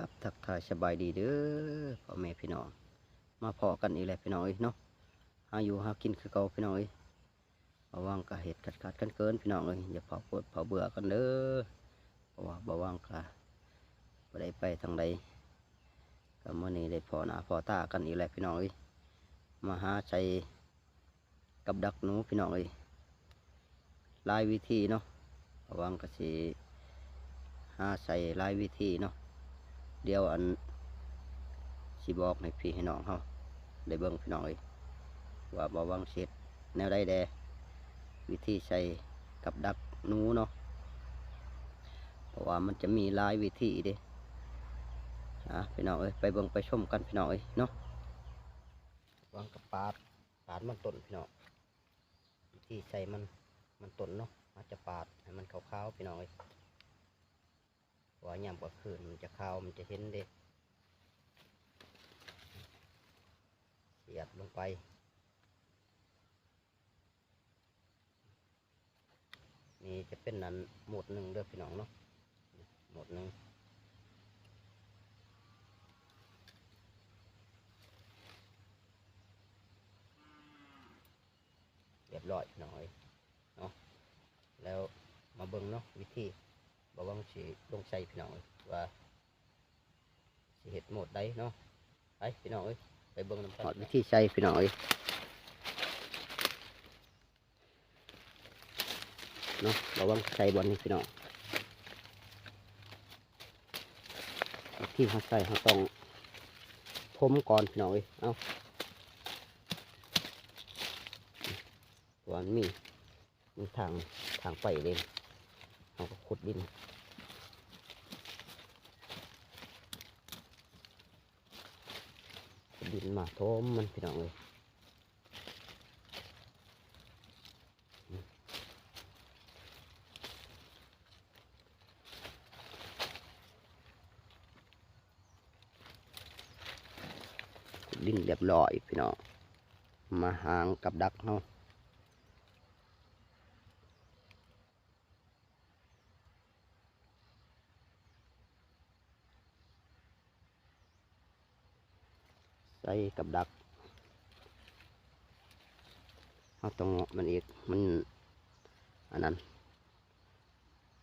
ครับทักทายสบายดีเด้อพ่อแม่พี่น้อง มาพอกันอีกแล้วพี่น้องเอ้เนาะหาอยู่หากินคือเก่าพี่น้องเอ้ยบ่ว่างก็เห็ดกัดกัดกันเกินพี่น้องเอ้ยอย่าเผาปวดเผาเบื่อกันเด้อเพราะว่าบ่ว่างก็บ่ได้ไปทางใดก็มื้อนี้ได้พอหน้าพอตากันอีกแล้วพี่น้องเอ้มาหาใจกับดักหนูพี่น้องเอ้ยลายวิธีเนาะบ่ว่างก็สิหาใส่ลายวิธีเนาะ เดี๋ยวอันสิบอกให้พี่ให้น้องเฮาได้เบิ่งพี่น้องเอ้ยว่าบ่วังเสร็จแนวใดแดวิธีใส่กับดักนูเนาะเพราะว่ามันจะมีหลายวิธีเด้อะพี่น้องเอ้ยไปเบิ่งไปชมกันพี่น้องเอ้ยเนาะวางกับปาดปาดมันต้นพี่น้องวิธีใส่มันมันต้นเนาะอาจจะปาดให้มันขาวๆพี่น้องเอ้ย ว่ายามกลาคืนมันจะเขามันจะเห็นเด็เสียบลงไปนี่จะเป็นนั้นหมดหนึ่งเด้อพี่น้องเนาะหมดหนึ่งเรียบร้อยพี่อยเนาะแล้วมาเบิ่งเนาะวิธี บอกว่ามันสิลงใส่พี่น้องเอ้ยว่าสิเห็ดหมดได้เนาะไปพี่น้องเอ้ยไปเบิ่งน้ำกันวิธีใส่พี่น้องเอ้ยเนาะบอกว่าใส่บอลนี่พี่น้องวิธีเขาใส่เขาต้องทมก่อนพี่น้องเอ้ยเอาวันมีมีทางทางไปเลย ขุดดินดินมาทมมันพี่น้องเลยดินเรียบร้อยพี่น้องมาหางกับดักเนาะ ใส่กับดักเอาต้องเงาะมันอีกมันอันนั้น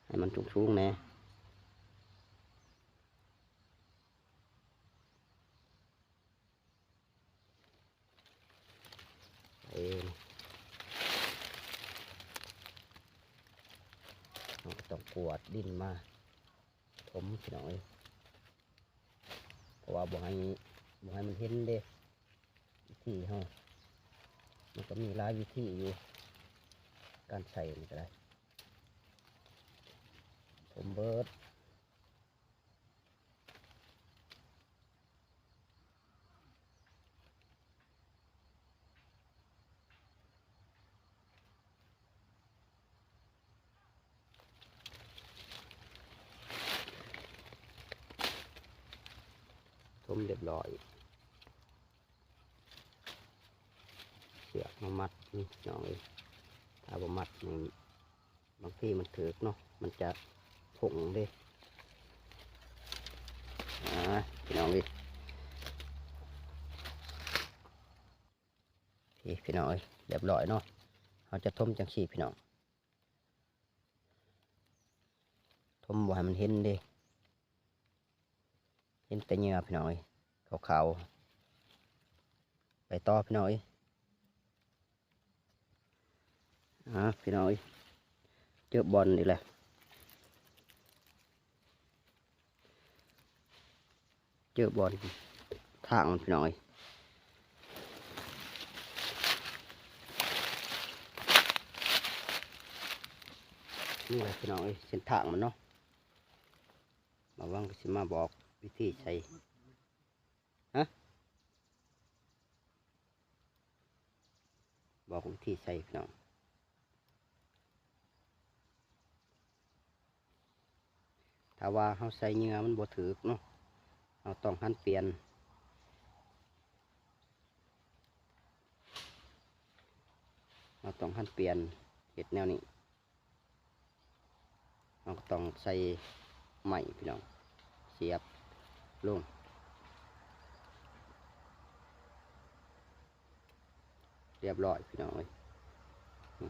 ให้มันสูงๆแน่เองเราก็ต้องกวดดินมาถมพี่น้อยเพราะว่าบ่ให้ บ่ให้มันเห็นเด้วิธีเฮามันก็มีหลายวิธีอยู่ การใส่นี่ก็ได้ถมเบิร์ดถมเรียบร้อย เสือก มามัดนี่น้องเอ้ยถ้าบ่มัดมันบางทีมันถือเนาะมันจะผงเด้อ่าพี่น้องเอ้ยพี่พี่น้องเอ้ยเรียบร้อยเนาะเราจะทมจังสีพี่น้องทมบ่ให้มันเห็นเด้เห็นแต่เงื่อพี่น้องเอ้ยขาวๆไปต่อพี่น้องเอ้ย อ่าพี่น้อยเจอบอลอีกแล้วเจอบอลทางมันพี่น้อยนี่แหละพี่น้อยเส้นทางมันเนาะมาว่างก็สิมาบอกวิธีใช้ฮะบอกวิธีใช้พี่น้อง ถ้าว่าเขาใส่เงื่อมันบ่ถือเนาะเราต้องหันเปลี่ยน เราต้องหันเปลี่ยนเห็ดแนวนี้เราต้องใส่ใหม่พี่น้อง เสียบลงเรียบร้อยพี่น้องเอ้ยนี่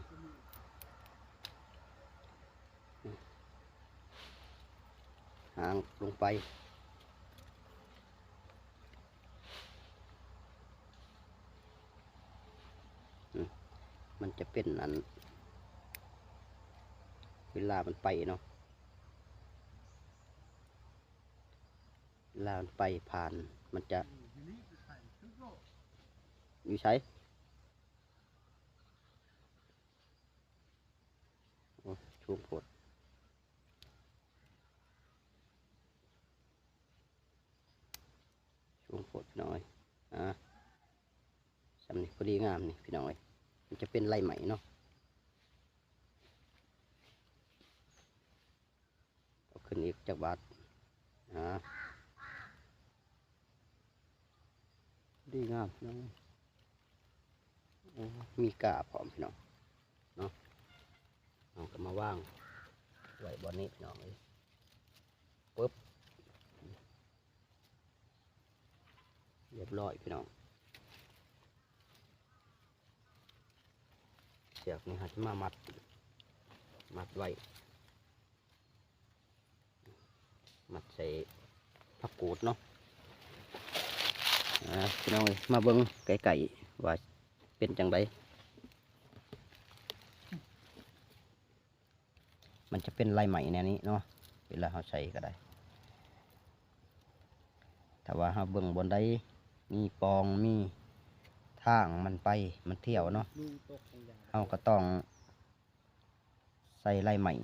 นี่ หางลงไปมมันจะเป็นอัน เวลามันไปเนาะเวลามันไปผ่านมันจะอยู่ใช้โอ้ช่วงปวด ช่วงปวดพี่น้อยอะสำนี่พอดีงามนี่พี่น้อยมันจะเป็นไรไหม่เนาะเอาขึ้นอีกจากบาทอะดีงามพี่น้องโอ้มีกาพร้อมพี่น้องเนาะเอาก็มาว่างไว้บนนี้พี่น้องเลยปึ๊บเรียบร้อยพี่น้องเสียกนี่ฮะจะมามัด มัดไว้ มัดใส่ผักกูดเนาะพี่น้องเอ้ยมาเบิ้งไก่ไก่ว่าเป็นจังไดมันจะเป็นลายไหม่แนวนี้เนาะเวลาเราใส่ก็ได้ แต่ว่าเราเบิ้งบนใด มีปองมีทางมันไปมันเที่ยวเนาะลูกตกของยาเราก็ต้อง ใส่ไล่ใหม่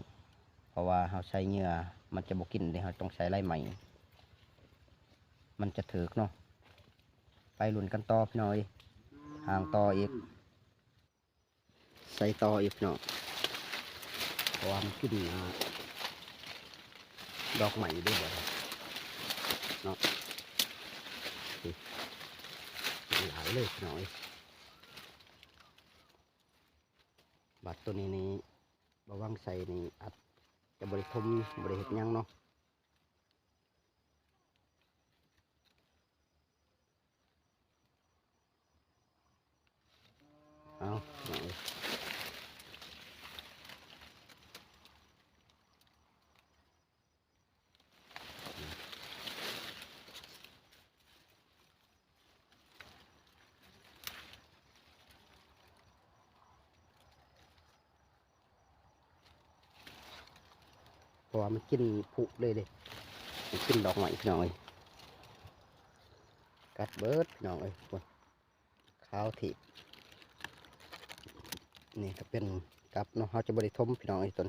เพราะว่าเราใช้เหงื่อมันจะบกินเลยเราต้องใช้ไล่ใหม่ มันจะถือกเนาะไปหลุนกันต่อพี่น้อยห่างต่ออีก ใส่ต่ออีกเนาะเพราะว่ามันกินอ่าดอกใหม่ด้วยบ่ได้เนาะนี่ หลายเลยพี่น้อยบัตรตัวนี้นี่บวังใส่นี่อัดจะบริทมบริเหตุยังเนาะเอาเอาเลย ว่ามันกินผุเลยเลยมันกินดอกใหม่พี่น้องเอ้ยกัดเบิร์ดพี่น้องเอ้ยคนข้าวถีบนี่ก็เป็นกับเนาะเขาจะบริทมพี่น้องไอ้ตน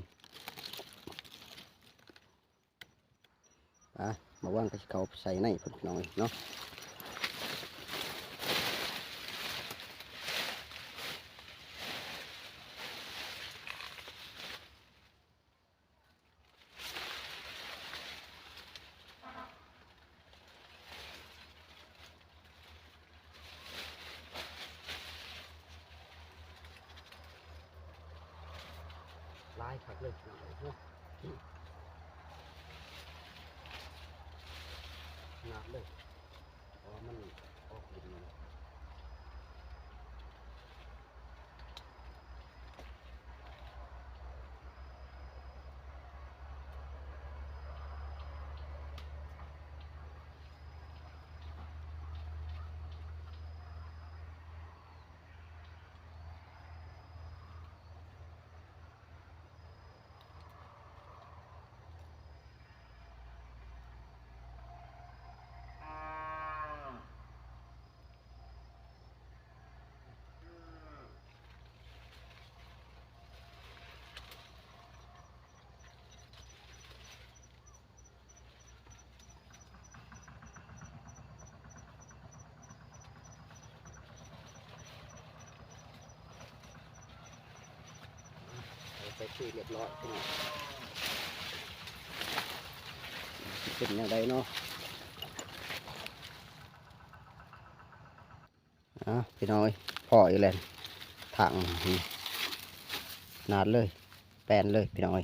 อะมาว่างก็สิเขาใส่ในพี่น้องเอ้เนาะ ซื้อเรียบร้อยเป็นอย่างไรเนาะอะพี่น้อยพ่ออีแลนถังนาดเลย แปนเลยพี่น้อย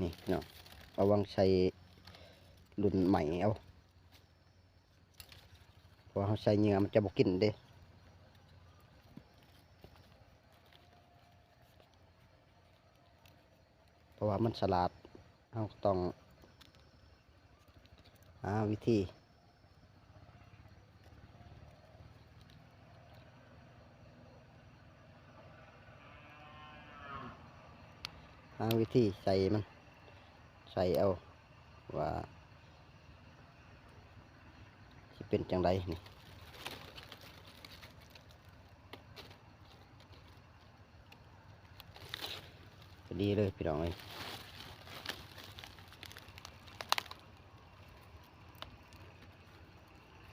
นี่เนาะระวังใช้รุ่นใหม่เอา เพราะว่าเขาใช้เหงื่อมันจะบกินเด้เพราะว่ามันสลัดเราต้องหาวิธีหาวิธีใส่มัน ใส่เอาว่าสิเป็นจังไดนี่ ดีเลยพี่น้องเอ้ย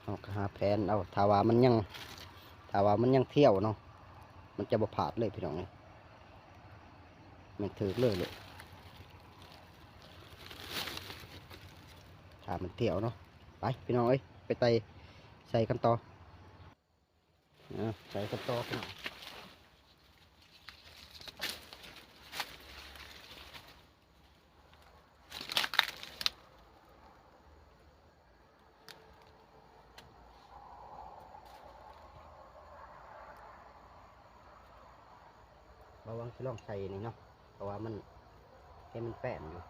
เอาหาแผนเอาถ้าวามันยังถ้าวามันยังเที่ยวเนาะมันจะบ่ผาดเลยพี่น้องเอ้ยมันถือเลยเลยถ้ามันเที่ยวเนาะไปพี่น้องเอ้ยไปไต่ใส่กันต่อใส่กันต่อพี่น้อง สิลองใส่นี่เนาะเพราะว่ามันให้มันแป้นอยู่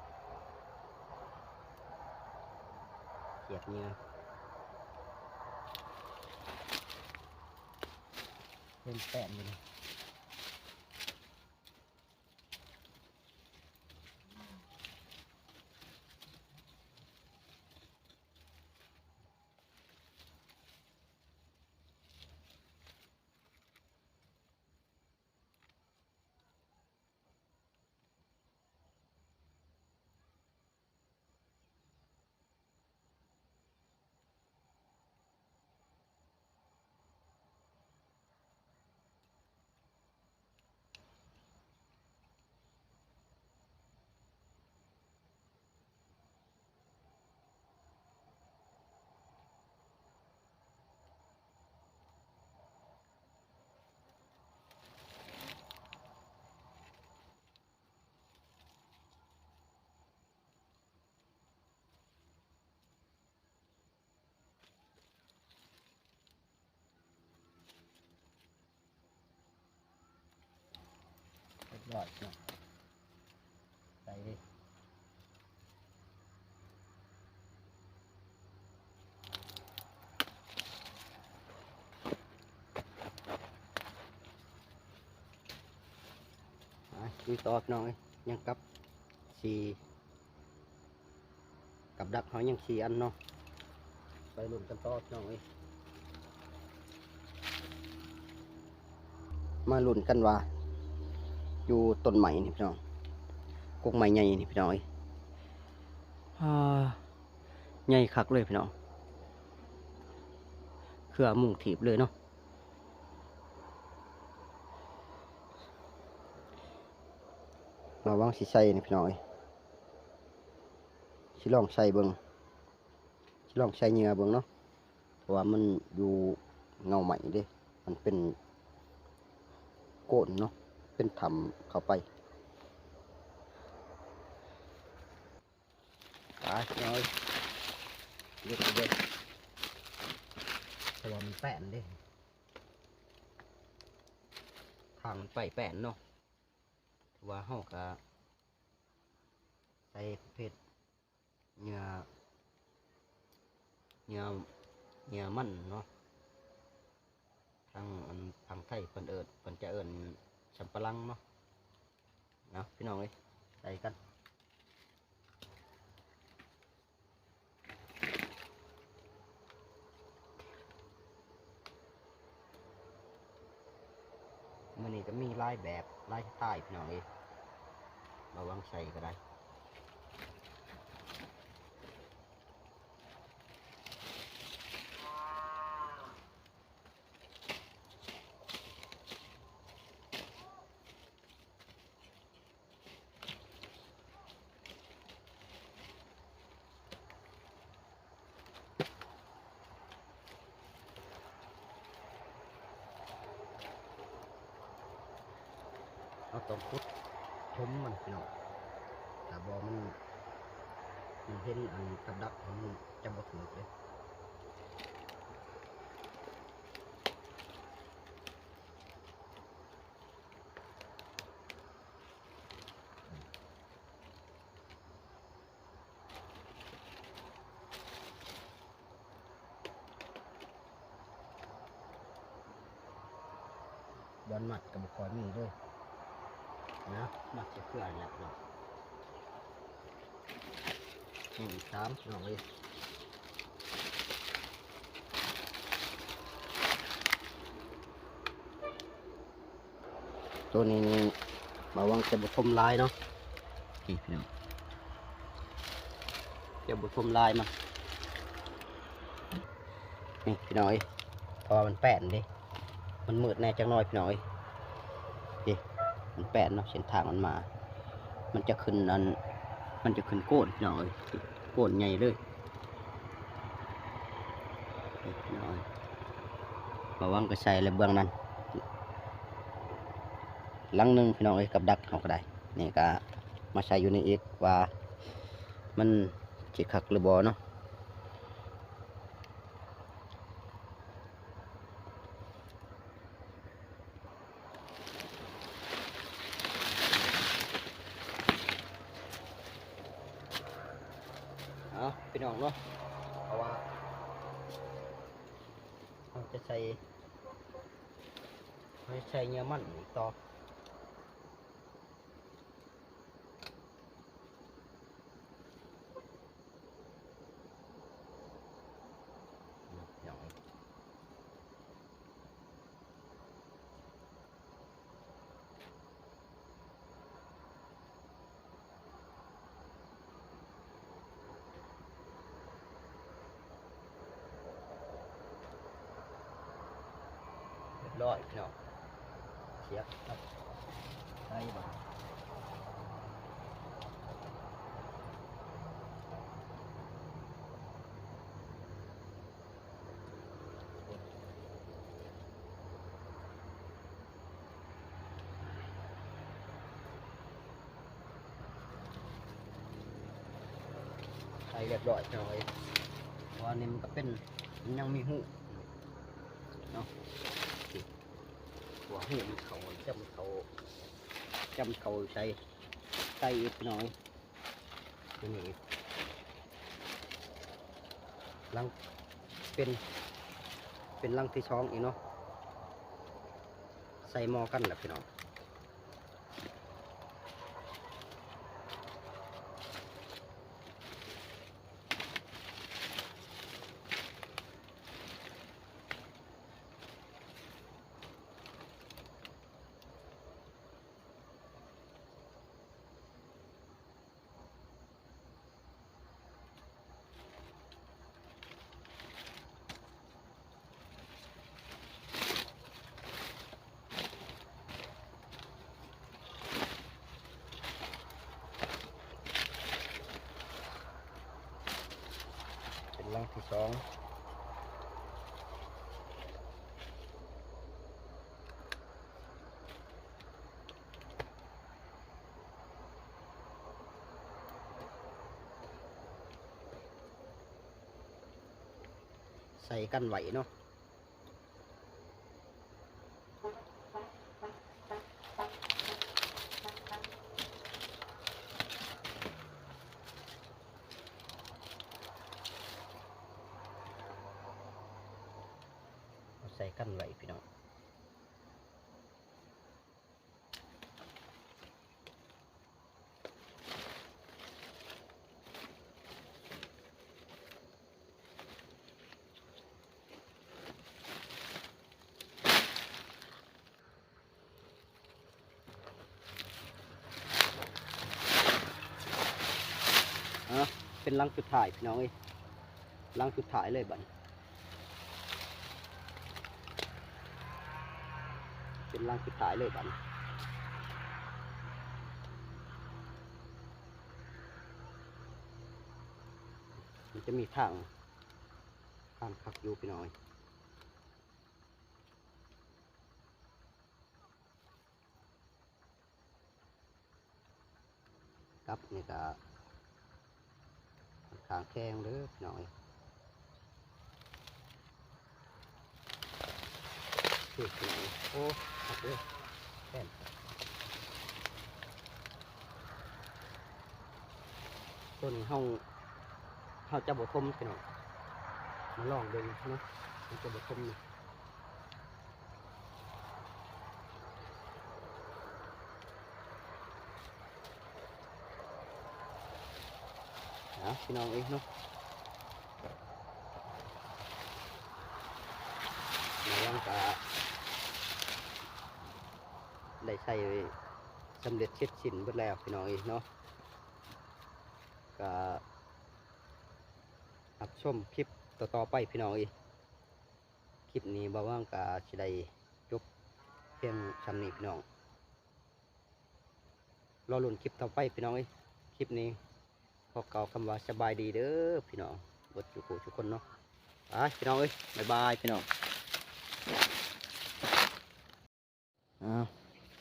เสียบเนื้อเป็นแป้นอยู่ นี่เรียบร้อยเนะใส่ดิอะดูตอพี่น้อยยังกับสีกับดักเขายังสีอันเนาะไปลุ้นกันตอพี่น้อยมาลุ้นกันว่า อยู่ต้นใหม่นี่พี่น้องกกใหม่ใหญ่นี่พี่น้องเอ้ยอ่าใหญ่คักเลยพี่น้องเครือมุ่งถีบเลยเนาะมาว่างสิใส่นี่พี่น้องเอ้ยสิลองใส่เบิงสิลองใส่เหงื่อเบิงเนาะเพราะว่ามันอยู่เงาใหม่เด้ มันเป็นโกนเนาะ เป็นถ้ำเข้าไปตายน้อยเด็กเด็กต่ว่ามันแป้นด้ทางมันไปแป้นเนาะแต่ว่าเฮาก็ใส่ประเภทเนื้อเนื้อเนื้อมันเนาะทางอันทางไทยเพิ่นเอิญเพิ่นจะเอิญ สัมปะหลังเนาะนะพี่น้องเอ้ยใส่กันมันนี่ก็มีลายแบบลายใต้พี่น้องเอ้ยมาวางใส่ก็ได้ ชมมันพี่น้องถ้าบอมันมันเห็นอันกับดักมันจะบ่ถือเลยบอลหมัดกับบุคอยมีด้วย นะหมัดจะเพื่อนแหละเนาะนี่อีกสามพี่น้องเลยตัวนี้นี่มาวังจะบุทมลายเนาะนี่พี่น้องจะบุทมลายมานี่พี่น้อยเพอมันแป้นดิมันมืดแน่จังน้อยพี่น้อยดิมั นแป้นเนาะเส้นทางมันมา มันจะขึ้นอันมันจะขึ้นโกนพี่อยโกนใหญ่เลยนี่พี่น้อยมาวังก็ใส่เลยเบื้องนั้นหลังหนึ่งพี่น้องเอ้กับดักเขาก็ได้นี่ก็มาใช้อยู่ในเอกว่า มันจิคักหรือบอเนาะ น้องเนาะเพราะว่าเราจะใช้ไม่ใช้เนื้อมันต่อ Rồi, rồi. Chép. Đây bà. ใส่เรียบร้อยหน่อยตอนนี้มันก็เป็นยังมีหูเนาะ หูมันเขาจำเขาจำเขาใส่ใส่อีกหน่อยนี่ลังเป็น เป็นลังที่ช้องอีกเนาะใส่หมอกันแหละพี่น้อง ส่กันไหวเนาะใส่กันไหวพี่น้องอะ เป็นลังสุดท้ายพี่น้องเอ้ยลังสุดท้ายเลยบัดนี้เป็นรังสุดท้ายเลยบัดนมันจะมีทางทางขักอยู่ไปหน่อยกับนี่ก็ ขางแข็งเด้อพี่องหรือหน่อยโอ้ครับเด้อแข็งต้นห้องเขาจะบ่ทมกันหน่อยมาลองดูนะมันจะบ่ทมนี่ เอาพี่น้องเอ้ยเนาะมายังกะได้ใส่สำเร็จเช็ดชิ้นเบิดแล้วพี่น้องเอ้ยเนาะกะรับชมคลิปต่อๆไปพี่น้องเอ้ยคลิปนี้บ่าว่างกะสิได้จบเพียงชำนี้พี่น้องรอลุ้นคลิปต่อไปพี่น้องเอ้ยคลิปนี้ พอเก่าคำว่าสบายดีเด้อพี่น้องบดอยู่คู่ทุกคนเนาะไปพี่น้องเอ้ยบายบายพี่น้องอ้าว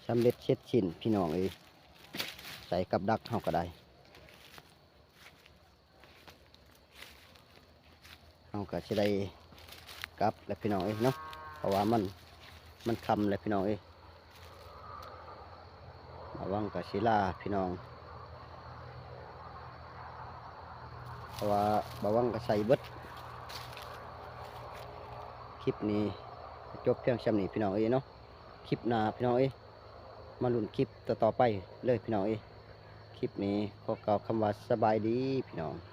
สำเร็จเช็ดชิ้นพี่น้องเอ้ยใส่กับดักเฮาก็ได้เฮาก็สิได้กับแล้วพี่น้องเอ้ยเนาะเพราะว่ามันมันคำแล้วพี่น้องเอ้ยระวังกับศิลาพี่น้อง ราะว่าบาวังก็ใส่เบิดคลิปนี้จบเพียงชำนี้พี่น้องเอ้เนาะคลิปหน้าพี่น้องเอ้มาลุ้นคลิปต่อๆไปเลยพี่น้องเอ้คลิปนี้ขอกล่าวคำว่าสบายดีพี่น้อง